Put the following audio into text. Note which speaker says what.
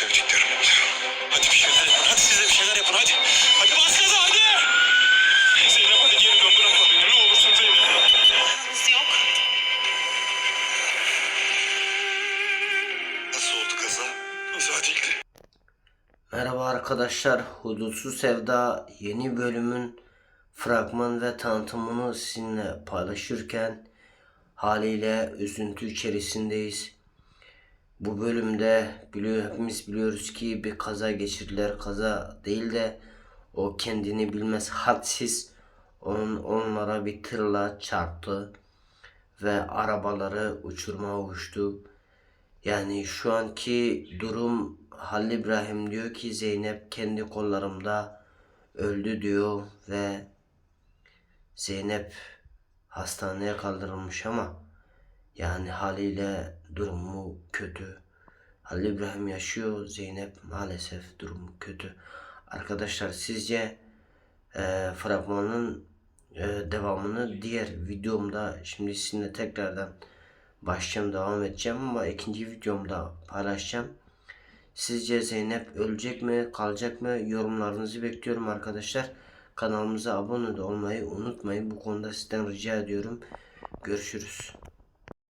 Speaker 1: söyleyeceklerim oluyor. Hadi bir şeyler yapın. Hadi siz de bir şeyler yapın. Hadi. Hadi bas gaza hadi. Zeynep hadi geri dön. Bırakma beni. Ne olursun Zeynep. Paranız
Speaker 2: yok.
Speaker 1: Nasıl oldu kaza? Kaza değildi.
Speaker 3: Merhaba arkadaşlar. Hudutsuz Sevda yeni bölümün fragman ve tanıtımını sizinle paylaşırken haliyle üzüntü içerisindeyiz. Bu bölümde biliyor, hepimiz biliyoruz ki bir kaza geçirdiler. Kaza değil de o kendini bilmez hadsiz onun, onlara bir tırla çarptı ve arabaları uçurma uçtu. Yani şu anki durum Halil İbrahim diyor ki Zeynep kendi kollarımda öldü diyor ve Zeynep hastaneye kaldırılmış ama yani haliyle durumu kötü. Halil İbrahim yaşıyor, Zeynep maalesef durumu kötü. Arkadaşlar sizce e, fragmanın e, devamını diğer videomda şimdi sizinle tekrardan başlayacağım devam edeceğim ama ikinci videomda paylaşacağım. Sizce Zeynep ölecek mi kalacak mı yorumlarınızı bekliyorum arkadaşlar. Kanalımıza abone olmayı unutmayın. Bu konuda sizden rica ediyorum. Görüşürüz.